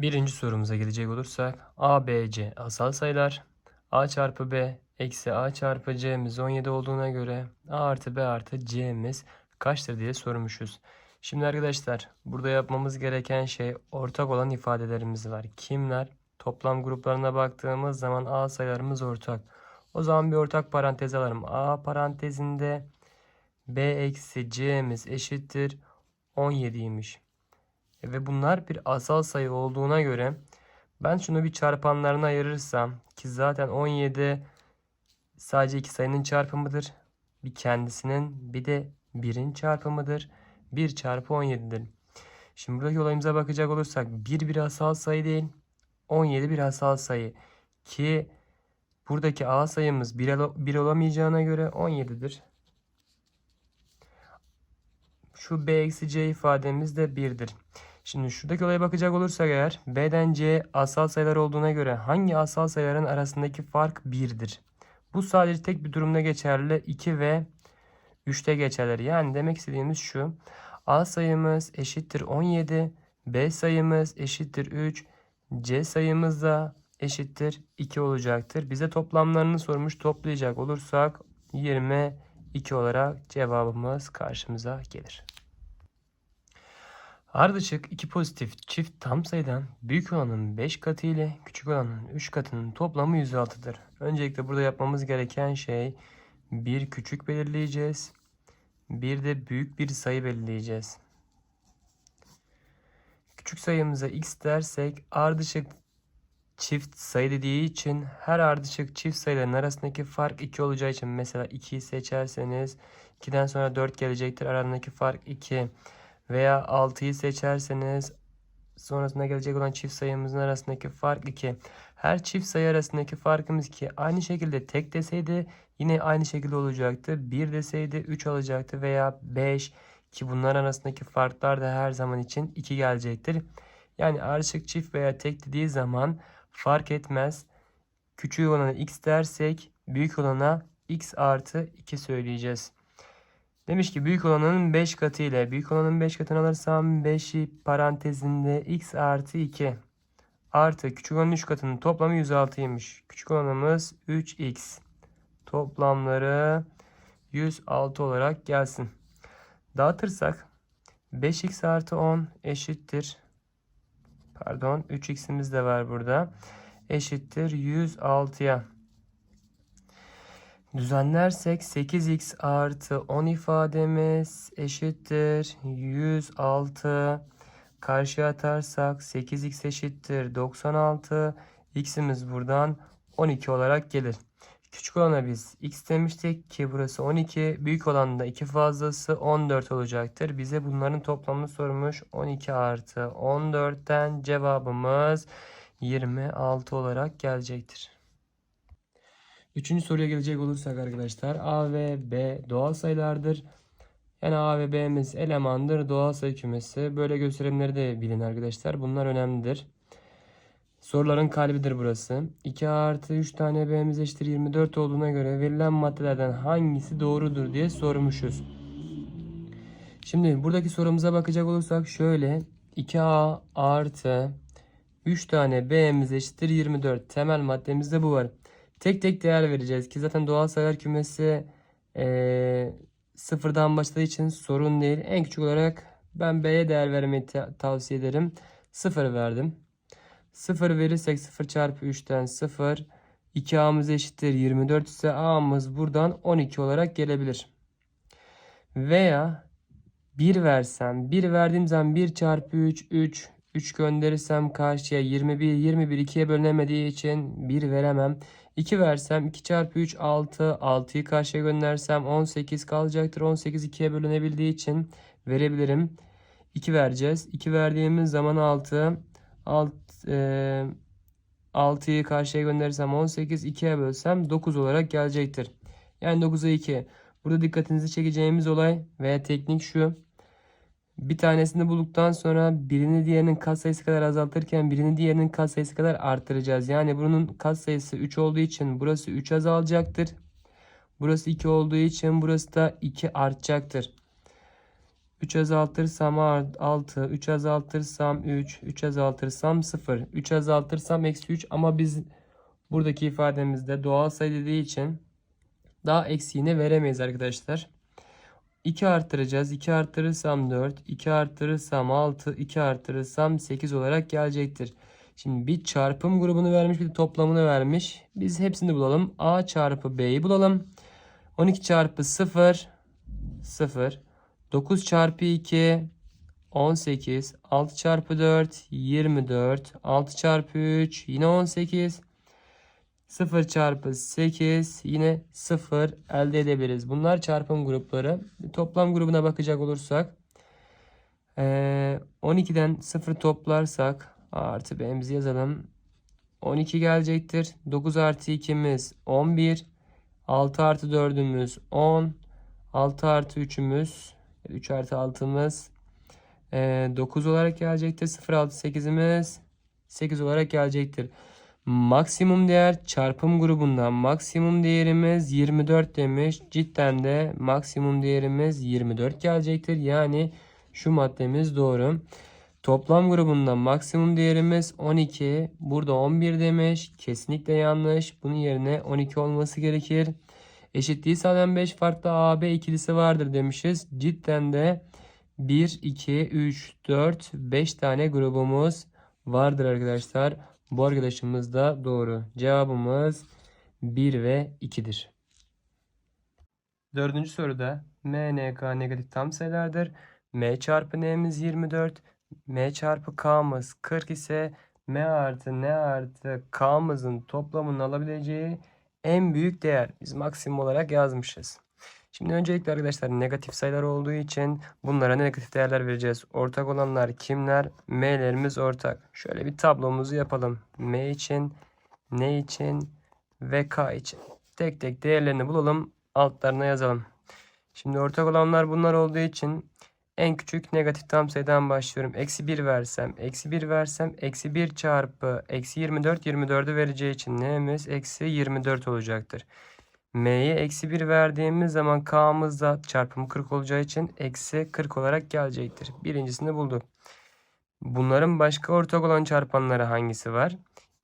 Birinci sorumuza gelecek olursak A, B, C asal sayılar. A çarpı B eksi A çarpı C'miz 17 olduğuna göre A artı B artı C'miz kaçtır diye sormuşuz. Şimdi arkadaşlar burada yapmamız gereken şey ortak olan ifadelerimiz var. Kimler? Toplam gruplarına baktığımız zaman A sayılarımız ortak. O zaman bir ortak parantez alalım. A parantezinde B eksi C'miz eşittir 17'ymiş. Ve bunlar bir asal sayı olduğuna göre ben şunu bir çarpanlarına ayırırsam ki zaten 17 sadece iki sayının çarpımıdır. Bir kendisinin bir de 1'in çarpımıdır. 1 çarpı 17'dir. Şimdi buradaki olayımıza bakacak olursak 1 bir asal sayı değil. 17 bir asal sayı. Ki buradaki A sayımız 1, 1 olamayacağına göre 17'dir. Şu B eksi C ifademiz de 1'dir. Şimdi şuradaki olaya bakacak olursak eğer B'den C asal sayılar olduğuna göre hangi asal sayıların arasındaki fark 1'dir? Bu sadece tek bir durumda geçerli 2 ve 3'te geçerli. Yani demek istediğimiz şu. A sayımız eşittir 17, B sayımız eşittir 3, C sayımız da eşittir 2 olacaktır. Bize toplamlarını sormuş toplayacak olursak 22 olarak cevabımız karşımıza gelir. Ardışık iki pozitif çift tam sayıdan büyük olanın 5 katı ile küçük olanın 3 katının toplamı 106'dır. Öncelikle burada yapmamız gereken şey bir küçük belirleyeceğiz. Bir de büyük bir sayı belirleyeceğiz. Küçük sayımıza x dersek ardışık çift sayı dediği için her ardışık çift sayıların arasındaki fark 2 olacağı için mesela 2'yi seçerseniz 2'den sonra 4 gelecektir. Aralarındaki fark 2 veya 6'yı seçerseniz sonrasında gelecek olan çift sayımızın arasındaki fark 2. Her çift sayı arasındaki farkımız 2. Aynı şekilde tek deseydi yine aynı şekilde olacaktı. 1 deseydi 3 olacaktı veya 5 ki bunlar arasındaki farklar da her zaman için 2 gelecektir. Yani ardışık çift veya tek dediği zaman fark etmez. Küçük olana x dersek büyük olana x artı 2 söyleyeceğiz. Demiş ki büyük olanın 5 katı ile büyük olanın 5 katını alırsam 5'i parantezinde x artı 2 artı küçük olanın 3 katının toplamı 106'ymış. Küçük olanımız 3x. Toplamları 106 olarak gelsin. Dağıtırsak 5x artı 10 eşittir. Pardon 3x'imiz de var burada. Eşittir 106'ya. Düzenlersek 8x artı 10 ifademiz eşittir 106. Karşıya atarsak 8x eşittir 96. X'imiz buradan 12 olarak gelir. Küçük olana biz x demiştik ki burası 12. Büyük olan da 2 fazlası 14 olacaktır. Bize bunların toplamını sormuş. 12 artı 14'ten cevabımız 26 olarak gelecektir. Üçüncü soruya gelecek olursak arkadaşlar A ve B doğal sayılardır. Yani A ve B'miz elemandır doğal sayı kümesi. Böyle gösterimleri de bilin arkadaşlar. Bunlar önemlidir. Soruların kalbidir burası. 2 artı 3 tane B'miz eşittir 24 olduğuna göre verilen maddelerden hangisi doğrudur diye sormuşuz. Şimdi buradaki sorumuza bakacak olursak şöyle 2A artı 3 tane B'miz eşittir 24. Temel maddemizde bu var. Tek tek değer vereceğiz ki zaten doğal sayılar kümesi e, sıfırdan başladığı için sorun değil. En küçük olarak ben B'ye değer vermeyi tavsiye ederim. 0 verdim. 0 verirsek 0 çarpı 3'ten 0. 2A'mız eşittir 24 ise A'mız buradan 12 olarak gelebilir. Veya 1 versem 1 verdiğim zaman 1 çarpı 3 3 3 gönderirsem karşıya 21 21 2'ye bölünemediği için 1 veremem. 2 versem 2 çarpı 3 6 6'yı karşıya göndersem 18 kalacaktır. 18 2'ye bölünebildiği için verebilirim. 2 vereceğiz. 2 verdiğimiz zaman 6 6 e, 6'yı karşıya gönderirsem 18 2'ye bölsem 9 olarak gelecektir. Yani 9'a 2. Burada dikkatinizi çekeceğimiz olay veya teknik şu. Bir tanesini bulduktan sonra birini diğerinin katsayısı kadar azaltırken birini diğerinin katsayısı kadar arttıracağız. Yani bunun katsayısı 3 olduğu için burası 3 azalacaktır. Burası 2 olduğu için burası da 2 artacaktır. 3 azaltırsam 6, 3 azaltırsam 3, 3 azaltırsam 0, 3 azaltırsam eksi 3 ama biz buradaki ifademizde doğal sayı dediği için daha eksiğini veremeyiz arkadaşlar. 2 arttıracağız. 2 arttırırsam 4, 2 arttırırsam 6, 2 arttırırsam 8 olarak gelecektir. Şimdi bir çarpım grubunu vermiş bir de toplamını vermiş. Biz hepsini bulalım. A çarpı B'yi bulalım. 12 çarpı 0 0 9 çarpı 2 18 6 çarpı 4 24 6 çarpı 3 yine 18 0 çarpı 8 yine 0 elde edebiliriz. Bunlar çarpım grupları. Toplam grubuna bakacak olursak 12'den 0 toplarsak artı B'mizi yazalım. 12 gelecektir. 9 artı 2'miz 11. 6 artı 4'ümüz 10. 6 artı 3'ümüz 3 artı 6'mız 9 olarak gelecektir. 0 artı 8'imiz 8 olarak gelecektir. Maksimum değer çarpım grubundan maksimum değerimiz 24 demiş. Cidden de maksimum değerimiz 24 gelecektir. Yani şu maddemiz doğru. Toplam grubundan maksimum değerimiz 12. Burada 11 demiş. Kesinlikle yanlış. Bunun yerine 12 olması gerekir. Eşitliği sağlayan 5 farklı AB ikilisi vardır demişiz. Cidden de 1, 2, 3, 4, 5 tane grubumuz vardır arkadaşlar. Bu arkadaşımız da doğru. Cevabımız 1 ve 2'dir. Dördüncü soruda M, N, K negatif tam sayılardır. M çarpı N'miz 24. M çarpı K'mız 40 ise M artı N artı K'mızın toplamının alabileceği en büyük değer. Biz maksimum olarak yazmışız. Şimdi öncelikle arkadaşlar negatif sayılar olduğu için bunlara negatif değerler vereceğiz. Ortak olanlar kimler? M'lerimiz ortak. Şöyle bir tablomuzu yapalım. M için, N için ve K için. Tek tek değerlerini bulalım. Altlarına yazalım. Şimdi ortak olanlar bunlar olduğu için en küçük negatif tam sayıdan başlıyorum. Eksi 1 versem, eksi 1 versem, eksi 1 çarpı eksi 24, 24'ü vereceği için neyimiz? Eksi 24 olacaktır. M'ye eksi 1 verdiğimiz zaman K'mız da çarpımı 40 olacağı için eksi 40 olarak gelecektir. Birincisini bulduk. Bunların başka ortak olan çarpanları hangisi var?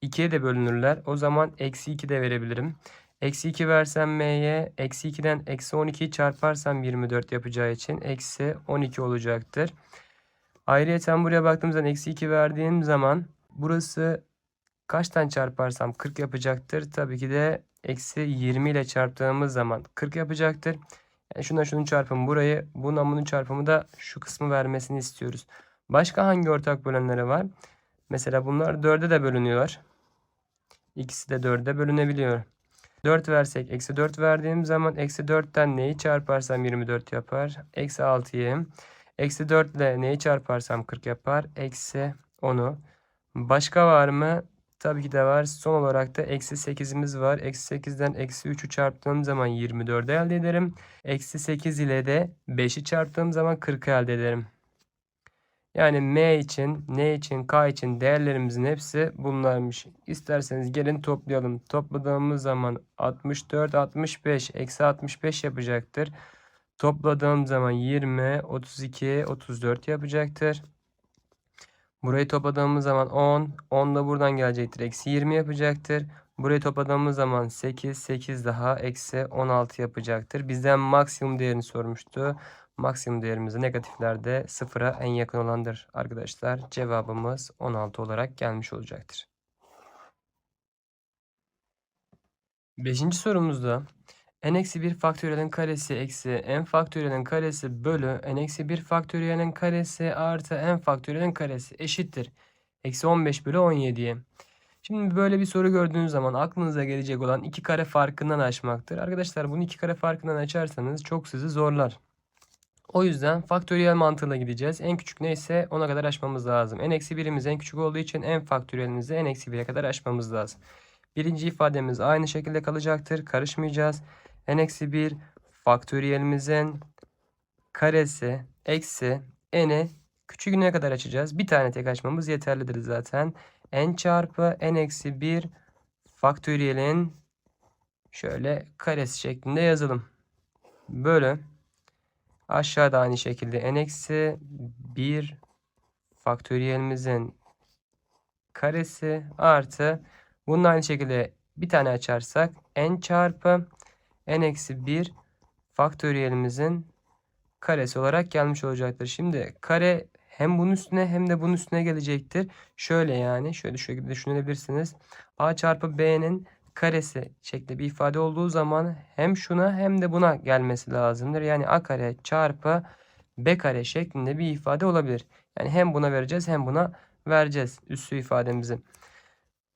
2'ye de bölünürler. O zaman eksi 2 de verebilirim. Eksi 2 versem m'ye eksi 2'den eksi 12'yi çarparsam 24 yapacağı için eksi 12 olacaktır. Ayrıca buraya baktığımız zaman eksi 2 verdiğim zaman burası kaçtan çarparsam 40 yapacaktır. Tabii ki de eksi 20 ile çarptığımız zaman 40 yapacaktır. Yani şuna şunun çarpımı burayı, bunun bunun çarpımı da şu kısmı vermesini istiyoruz. Başka hangi ortak bölenleri var? Mesela bunlar 4'e de bölünüyorlar. İkisi de 4'e bölünebiliyor. 4 versek eksi 4 verdiğim zaman eksi 4'ten neyi çarparsam 24 yapar. Eksi 6'yı. Eksi 4 ile neyi çarparsam 40 yapar. Eksi 10'u. Başka var mı? Tabii ki de var. Son olarak da eksi 8'imiz var. Eksi 8'den eksi 3'ü çarptığım zaman 24'ü elde ederim. Eksi 8 ile de 5'i çarptığım zaman 40'ı elde ederim. Yani M için, N için, K için değerlerimizin hepsi bunlarmış. İsterseniz gelin toplayalım. Topladığımız zaman 64, 65, eksi 65 yapacaktır. Topladığım zaman 20, 32, 34 yapacaktır. Burayı topladığımız zaman 10, 10 da buradan gelecektir. Eksi 20 yapacaktır. Burayı topladığımız zaman 8, 8 daha eksi 16 yapacaktır. Bizden maksimum değerini sormuştu. Maksimum değerimiz negatiflerde sıfıra en yakın olandır arkadaşlar. Cevabımız 16 olarak gelmiş olacaktır. Beşinci sorumuzda n-1 faktöriyelin karesi eksi n faktöriyelin karesi bölü n-1 faktöriyelin karesi artı n faktöriyelin karesi eşittir. Eksi 15 bölü 17'ye. Şimdi böyle bir soru gördüğünüz zaman aklınıza gelecek olan iki kare farkından açmaktır. Arkadaşlar bunu iki kare farkından açarsanız çok sizi zorlar. O yüzden faktöriyel mantığıyla gideceğiz. En küçük neyse ona kadar açmamız lazım. n-1'imiz en küçük olduğu için en faktöriyelimizi n-1'e kadar açmamız lazım. Birinci ifademiz aynı şekilde kalacaktır. Karışmayacağız. N-1 faktöriyelimizin karesi eksi n'i küçüğüne kadar açacağız. Bir tane tek açmamız yeterlidir zaten. n çarpı n-1 faktöriyelin şöyle karesi şeklinde yazalım. Bölü Aşağıda aynı şekilde n eksi 1 faktöriyelimizin karesi artı bunun aynı şekilde bir tane açarsak n çarpı n eksi 1 faktöriyelimizin karesi olarak gelmiş olacaktır. Şimdi kare hem bunun üstüne hem de bunun üstüne gelecektir. Şöyle yani şöyle şu şekilde düşünebilirsiniz. a çarpı b'nin karesi şeklinde bir ifade olduğu zaman hem şuna hem de buna gelmesi lazımdır. Yani a kare çarpı b kare şeklinde bir ifade olabilir. Yani hem buna vereceğiz hem buna vereceğiz üssü ifademizi.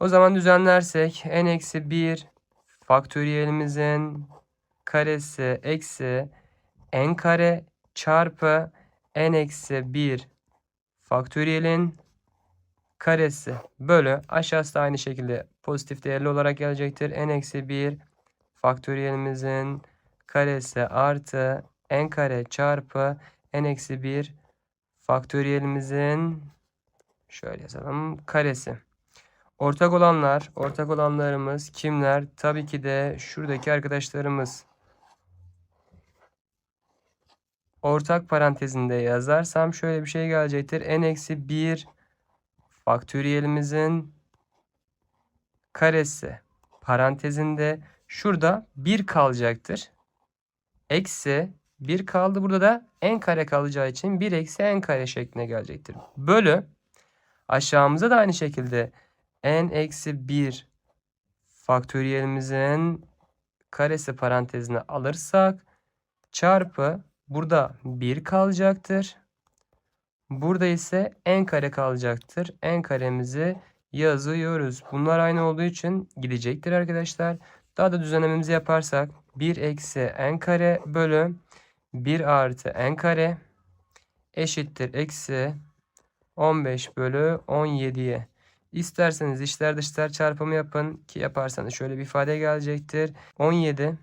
O zaman düzenlersek n eksi 1 faktöriyelimizin karesi eksi n kare çarpı n eksi 1 faktöriyelin karesi bölü aşağısı da aynı şekilde pozitif değerli olarak gelecektir. n eksi 1 faktöriyelimizin karesi artı n kare çarpı n eksi 1 faktöriyelimizin şöyle yazalım karesi. Ortak olanlar, ortak olanlarımız kimler? Tabii ki de şuradaki arkadaşlarımız. Ortak parantezinde yazarsam şöyle bir şey gelecektir. n eksi 1 faktöriyelimizin karesi parantezinde şurada 1 kalacaktır. Eksi 1 kaldı. Burada da n kare kalacağı için 1 eksi n kare şeklinde gelecektir. Bölü aşağımıza da aynı şekilde n eksi 1 faktöriyelimizin karesi parantezine alırsak çarpı burada 1 kalacaktır. Burada ise n kare kalacaktır. n karemizi yazıyoruz. Bunlar aynı olduğu için gidecektir arkadaşlar. Daha da düzenlememizi yaparsak 1 eksi n kare bölü 1 artı n kare eşittir eksi 15 bölü 17'ye. İsterseniz içler dışlar çarpımı yapın ki yaparsanız şöyle bir ifade gelecektir. 17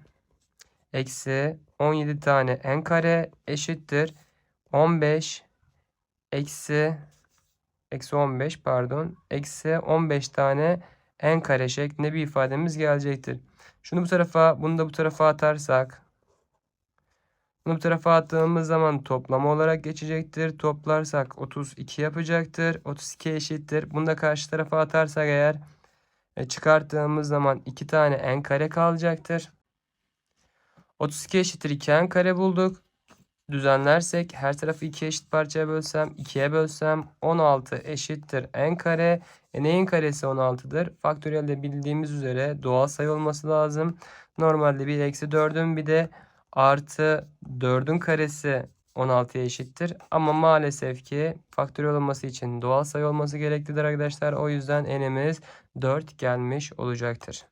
eksi 17 tane n kare eşittir 15 eksi eksi 15 pardon eksi 15 tane n kare şeklinde bir ifademiz gelecektir. Şunu bu tarafa bunu da bu tarafa atarsak bunu bu tarafa attığımız zaman toplama olarak geçecektir. Toplarsak 32 yapacaktır. 32 eşittir. Bunu da karşı tarafa atarsak eğer e, çıkarttığımız zaman 2 tane n kare kalacaktır. 32 eşittir 2 n kare bulduk. Düzenlersek her tarafı 2 eşit parçaya bölsem 2'ye bölsem 16 eşittir n kare. E neyin karesi 16'dır? Faktöriyelde bildiğimiz üzere doğal sayı olması lazım. Normalde 1 eksi 4'ün bir de artı 4'ün karesi 16'ya eşittir. Ama maalesef ki faktöriyel olması için doğal sayı olması gereklidir arkadaşlar. O yüzden n'imiz 4 gelmiş olacaktır.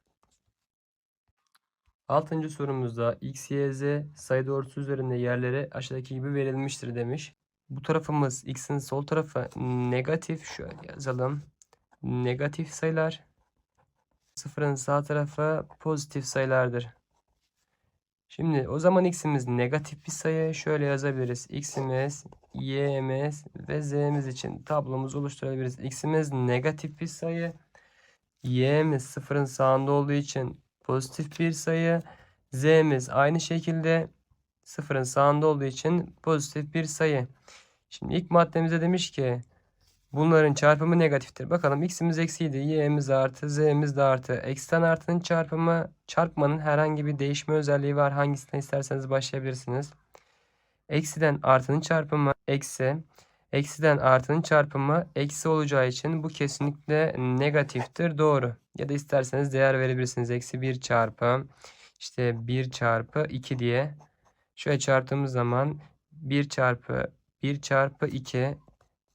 Altıncı sorumuzda x, y, z sayı doğrusu üzerinde yerlere aşağıdaki gibi verilmiştir demiş. Bu tarafımız x'in sol tarafı negatif. Şöyle yazalım. Negatif sayılar. Sıfırın sağ tarafı pozitif sayılardır. Şimdi o zaman x'imiz negatif bir sayı. Şöyle yazabiliriz. x'imiz, y'imiz ve z'miz için tablomuzu oluşturabiliriz. x'imiz negatif bir sayı. y'miz sıfırın sağında olduğu için pozitif bir sayı. z'miz aynı şekilde sıfırın sağında olduğu için pozitif bir sayı. Şimdi ilk maddemize demiş ki bunların çarpımı negatiftir. Bakalım x'imiz eksiydi, y'miz artı, z'miz de artı. Eksiden artının çarpımı çarpmanın herhangi bir değişme özelliği var. Hangisinden isterseniz başlayabilirsiniz. Eksiden artının çarpımı eksi. Eksiden artının çarpımı eksi olacağı için bu kesinlikle negatiftir. Doğru. Ya da isterseniz değer verebilirsiniz. Eksi 1 çarpı işte 1 çarpı 2 diye. Şöyle çarptığımız zaman 1 çarpı 1 çarpı 2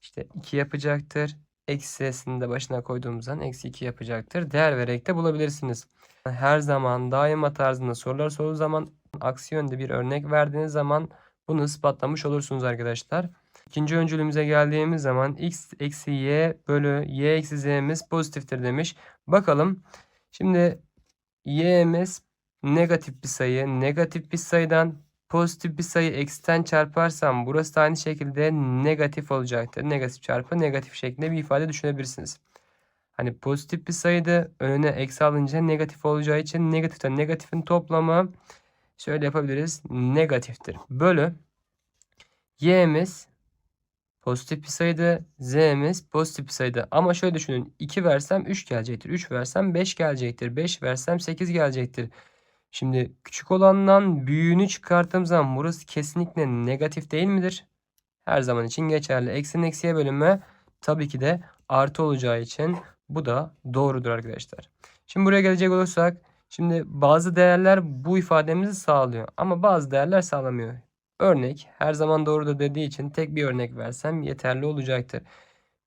işte 2 yapacaktır. Eksisini de başına koyduğumuz zaman eksi 2 yapacaktır. Değer vererek de bulabilirsiniz. Her zaman daima tarzında sorular sorduğu zaman aksi yönde bir örnek verdiğiniz zaman bunu ispatlamış olursunuz arkadaşlar. İkinci öncülümüze geldiğimiz zaman x eksi y bölü y eksi z'miz pozitiftir demiş. Bakalım. Şimdi y'miz negatif bir sayı. Negatif bir sayıdan pozitif bir sayı eksiden çarparsam burası da aynı şekilde negatif olacaktır. Negatif çarpı negatif şeklinde bir ifade düşünebilirsiniz. Hani pozitif bir sayıda önüne eksi alınca negatif olacağı için negatiften negatifin toplamı şöyle yapabiliriz. Negatiftir. Bölü y'miz pozitif bir sayıydı. z'miz pozitif bir sayıydı. Ama şöyle düşünün. 2 versem 3 gelecektir. 3 versem 5 gelecektir. 5 versem 8 gelecektir. Şimdi küçük olandan büyüğünü çıkarttığım zaman burası kesinlikle negatif değil midir? Her zaman için geçerli. Eksinin eksiye bölümü tabii ki de artı olacağı için bu da doğrudur arkadaşlar. Şimdi buraya gelecek olursak şimdi bazı değerler bu ifademizi sağlıyor ama bazı değerler sağlamıyor. Örnek her zaman doğrudur dediği için tek bir örnek versem yeterli olacaktır.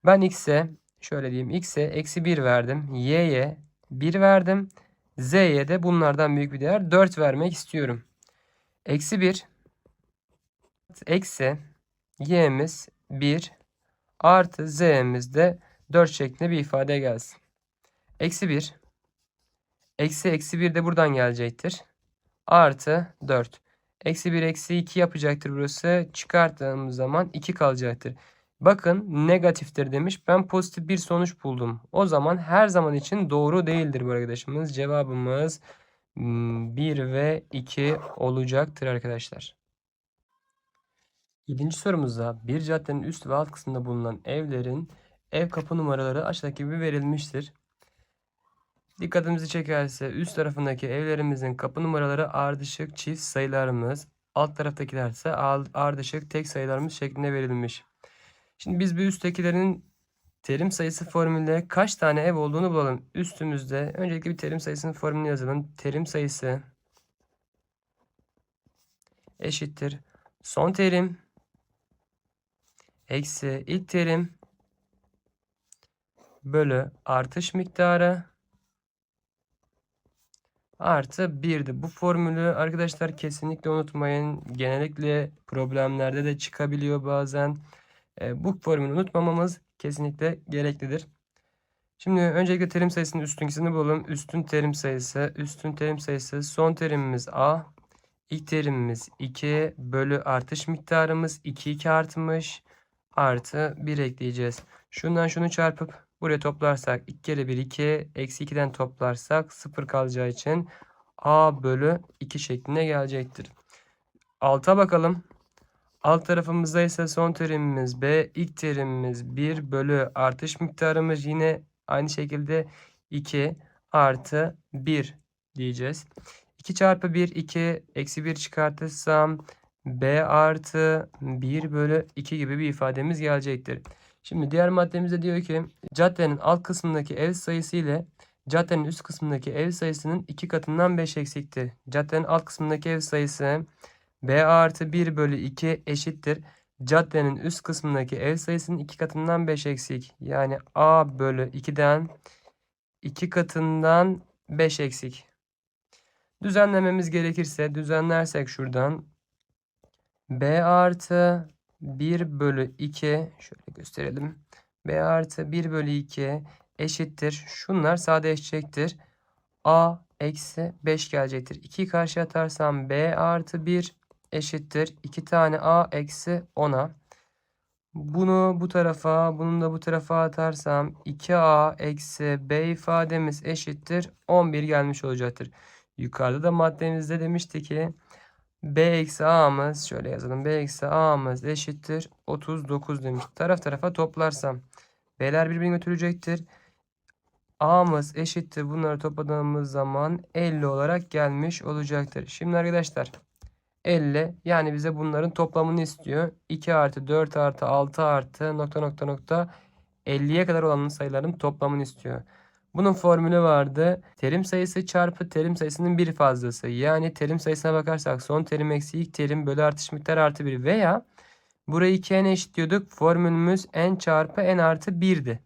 Ben x'e şöyle diyeyim x'e eksi 1 verdim. y'ye 1 verdim. z'ye de bunlardan büyük bir değer 4 vermek istiyorum. Eksi 1 eksi y'miz 1 artı z'miz de 4 şeklinde bir ifade gelsin. Eksi 1 eksi eksi 1 de buradan gelecektir. Artı 4. Eksi 1 eksi 2 yapacaktır burası. Çıkarttığımız zaman 2 kalacaktır. Bakın negatiftir demiş. Ben pozitif bir sonuç buldum. O zaman her zaman için doğru değildir bu arkadaşımız. Cevabımız 1 ve 2 olacaktır arkadaşlar. Yedinci sorumuzda bir caddenin üst ve alt kısmında bulunan evlerin ev kapı numaraları aşağıdaki gibi verilmiştir. Dikkatimizi çekerse üst tarafındaki evlerimizin kapı numaraları ardışık çift sayılarımız, alt taraftakiler ise ardışık tek sayılarımız şeklinde verilmiş. Şimdi biz bu üsttekilerin terim sayısı formülüyle kaç tane ev olduğunu bulalım. Üstümüzde öncelikle bir terim sayısının formülünü yazalım. Terim sayısı eşittir. Son terim eksi ilk terim bölü artış miktarı artı 1'di. Bu formülü arkadaşlar kesinlikle unutmayın. Genellikle problemlerde de çıkabiliyor bazen. E, bu formülü unutmamamız kesinlikle gereklidir. Şimdi öncelikle terim sayısının üstünkisini bulalım. Üstün terim sayısı, üstün terim sayısı, son terimimiz A. İlk terimimiz 2 bölü artış miktarımız 2 2 artmış. Artı 1 ekleyeceğiz. Şundan şunu çarpıp Buraya toplarsak 2 kere 1 2. Eksi 2'den toplarsak 0 kalacağı için A bölü 2 şeklinde gelecektir. Alta bakalım. Alt tarafımızda ise son terimimiz B. ilk terimimiz 1 bölü artış miktarımız yine aynı şekilde 2 artı 1 diyeceğiz. 2 çarpı 1 2 eksi 1 çıkartırsam B artı 1 bölü 2 gibi bir ifademiz gelecektir. Şimdi diğer maddemizde diyor ki caddenin alt kısmındaki ev sayısı ile caddenin üst kısmındaki ev sayısının iki katından 5 eksikti. Caddenin alt kısmındaki ev sayısı B artı 1 bölü 2 eşittir. Caddenin üst kısmındaki ev sayısının iki katından 5 eksik. Yani A bölü 2'den 2 katından 5 eksik. Düzenlememiz gerekirse düzenlersek şuradan B artı 1 bölü 2 şöyle gösterelim. B artı 1 bölü 2 eşittir. Şunlar sadeleşecektir. A eksi 5 gelecektir. 2'yi karşı atarsam B artı 1 eşittir. 2 tane A eksi 10'a. Bunu bu tarafa, bunu da bu tarafa atarsam 2A eksi B ifademiz eşittir. 11 gelmiş olacaktır. Yukarıda da maddemizde demişti ki B eksi A'mız şöyle yazalım. B eksi A'mız eşittir. 39 demiş. Taraf tarafa toplarsam B'ler birbirini götürecektir. A'mız eşittir. Bunları topladığımız zaman 50 olarak gelmiş olacaktır. Şimdi arkadaşlar 50 yani bize bunların toplamını istiyor. 2 artı 4 artı 6 artı nokta nokta nokta 50'ye kadar olan sayıların toplamını istiyor. Bunun formülü vardı. Terim sayısı çarpı terim sayısının bir fazlası. Yani terim sayısına bakarsak son terim eksi ilk terim bölü artış miktarı artı 1 veya burayı 2n'e eşitliyorduk. Formülümüz n çarpı n artı 1'di.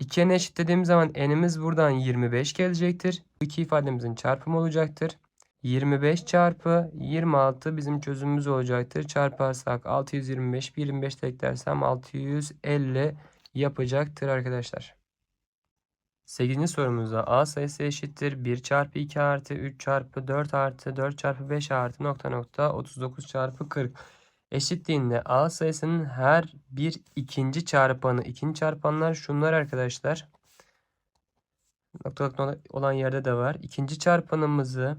2n'e eşitlediğim zaman n'imiz buradan 25 gelecektir. Bu ifademizin çarpımı olacaktır. 25 çarpı 26 bizim çözümümüz olacaktır. Çarparsak 625, 25 de eklersem 650 yapacaktır arkadaşlar. 8. sorumuzda a sayısı eşittir 1 çarpı 2 artı 3 çarpı 4 artı 4 çarpı 5 artı nokta nokta 39 çarpı 40 eşitliğinde a sayısının her bir ikinci çarpanı ikinci çarpanlar şunlar arkadaşlar nokta nokta olan yerde de var. İkinci çarpanımızı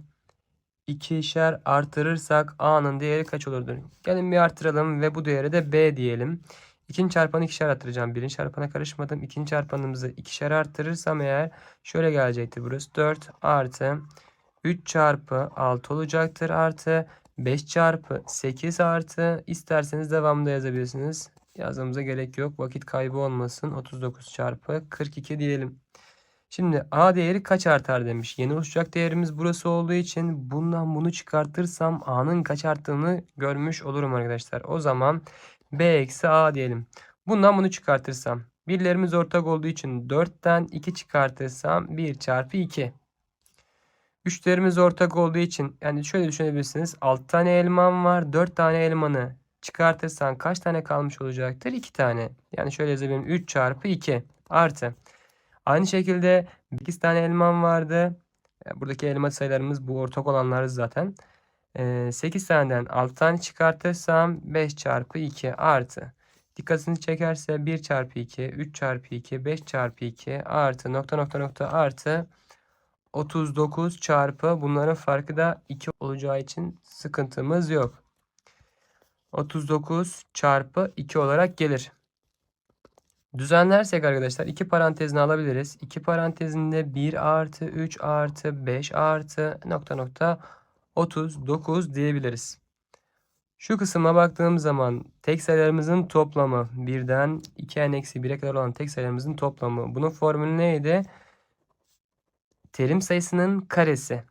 ikişer artırırsak A'nın değeri kaç olurdur? Gelin bir artıralım ve bu değeri de B diyelim. İkinci çarpanı ikişer artıracağım. Birinci çarpana karışmadım. İkinci çarpanımızı ikişer artırırsam eğer şöyle gelecektir. Burası 4 artı 3 çarpı 6 olacaktır. Artı 5 çarpı 8 artı isterseniz devamında yazabilirsiniz. Yazmamıza gerek yok. Vakit kaybı olmasın. 39 çarpı 42 diyelim. Şimdi A değeri kaç artar demiş. Yeni oluşacak değerimiz burası olduğu için bundan bunu çıkartırsam A'nın kaç arttığını görmüş olurum arkadaşlar. O zaman B eksi A diyelim. Bundan bunu çıkartırsam. Birlerimiz ortak olduğu için 4'ten 2 çıkartırsam 1 çarpı 2. Üçlerimiz ortak olduğu için yani şöyle düşünebilirsiniz. 6 tane elmam var. 4 tane elmanı çıkartırsan kaç tane kalmış olacaktır? 2 tane. Yani şöyle yazabilirim. 3 çarpı 2 artı. Aynı şekilde 8 tane elmam vardı. Buradaki elma sayılarımız bu ortak olanlar zaten. 8 taneden 6 tane çıkartırsam 5 çarpı 2 artı. Dikkatinizi çekerse 1 çarpı 2, 3 çarpı 2, 5 çarpı 2 artı nokta nokta nokta artı 39 çarpı bunların farkı da 2 olacağı için sıkıntımız yok. 39 çarpı 2 olarak gelir. Düzenlersek arkadaşlar iki parantezini alabiliriz. İki parantezinde 1 artı 3 artı 5 artı nokta nokta 39 diyebiliriz. Şu kısma baktığımız zaman tek sayılarımızın toplamı birden 2'en eksi 1'e kadar olan tek sayılarımızın toplamı. Bunun formülü neydi? Terim sayısının karesi.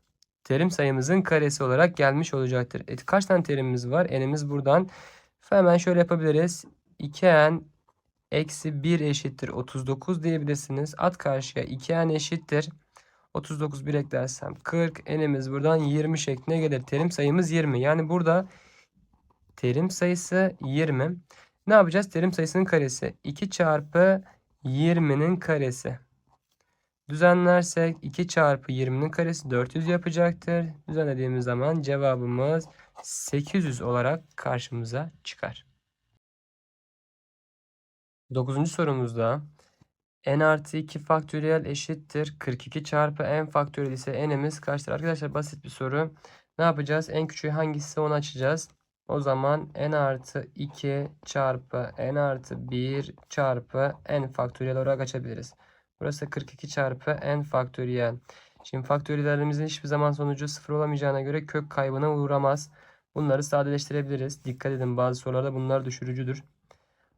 Terim sayımızın karesi olarak gelmiş olacaktır. E, kaç tane terimimiz var? N'imiz buradan. Hemen şöyle yapabiliriz. 2n eksi 1 eşittir 39 diyebilirsiniz. At karşıya 2n eşittir. 39 bir eklersem 40. N'imiz buradan 20 şekline gelir. Terim sayımız 20. Yani burada terim sayısı 20. Ne yapacağız? Terim sayısının karesi. 2 çarpı 20'nin karesi. Düzenlersek 2 çarpı 20'nin karesi 400 yapacaktır. Düzenlediğimiz zaman cevabımız 800 olarak karşımıza çıkar. 9. sorumuzda n artı 2 faktöriyel eşittir. 42 çarpı n faktöriyel ise n'imiz kaçtır? Arkadaşlar basit bir soru. Ne yapacağız? En küçüğü hangisi onu açacağız. O zaman n artı 2 çarpı n artı 1 çarpı n faktöriyel olarak açabiliriz. Burası 42 çarpı n faktöriyel. Şimdi faktöriyellerimizin hiçbir zaman sonucu sıfır olamayacağına göre kök kaybına uğramaz. Bunları sadeleştirebiliriz. Dikkat edin bazı sorularda bunlar düşürücüdür.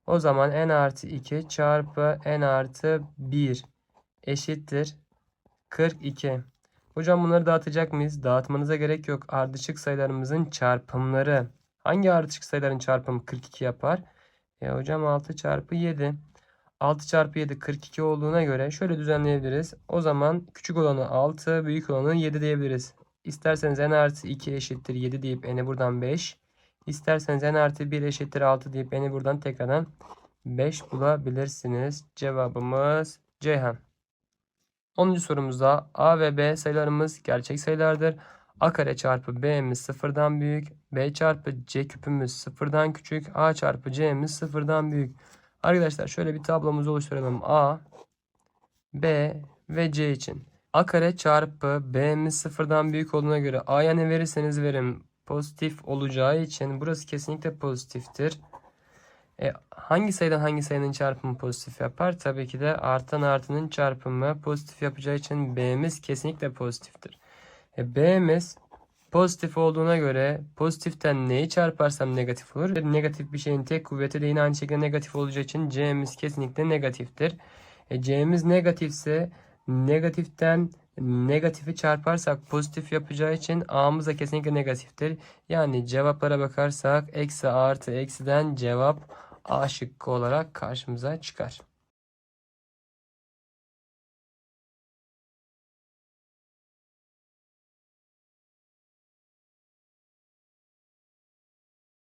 O zaman n artı 2 çarpı n artı 1 eşittir 42. Hocam bunları dağıtacak mıyız? Dağıtmanıza gerek yok. Ardışık sayılarımızın çarpımları. Hangi ardışık sayıların çarpımı 42 yapar? E hocam 6 çarpı 7. 6 çarpı 7 42 olduğuna göre şöyle düzenleyebiliriz. O zaman küçük olanı 6, büyük olanı 7 diyebiliriz. İsterseniz n artı 2 eşittir 7 deyip n'i buradan 5. İsterseniz n artı 1 eşittir 6 deyip n'i buradan tekrardan 5 bulabilirsiniz. Cevabımız Ceyhan. 10. sorumuzda a ve b sayılarımız gerçek sayılardır. a kare çarpı b'miz sıfırdan büyük. b çarpı c küpümüz sıfırdan küçük. a çarpı c'miz sıfırdan büyük. Arkadaşlar şöyle bir tablomuzu oluşturalım. A, B ve C için. A kare çarpı B'miz sıfırdan büyük olduğuna göre A'ya ne verirseniz verin pozitif olacağı için burası kesinlikle pozitiftir. E, hangi sayıdan hangi sayının çarpımı pozitif yapar? Tabii ki de artan artının çarpımı pozitif yapacağı için B'miz kesinlikle pozitiftir. E, B'miz Pozitif olduğuna göre pozitiften neyi çarparsam negatif olur. Negatif bir şeyin tek kuvveti de yine aynı şekilde negatif olacağı için C'miz kesinlikle negatiftir. E, C'miz negatifse negatiften negatifi çarparsak pozitif yapacağı için A'mız da kesinlikle negatiftir. Yani cevaplara bakarsak eksi artı eksiden cevap A şıkkı olarak karşımıza çıkar.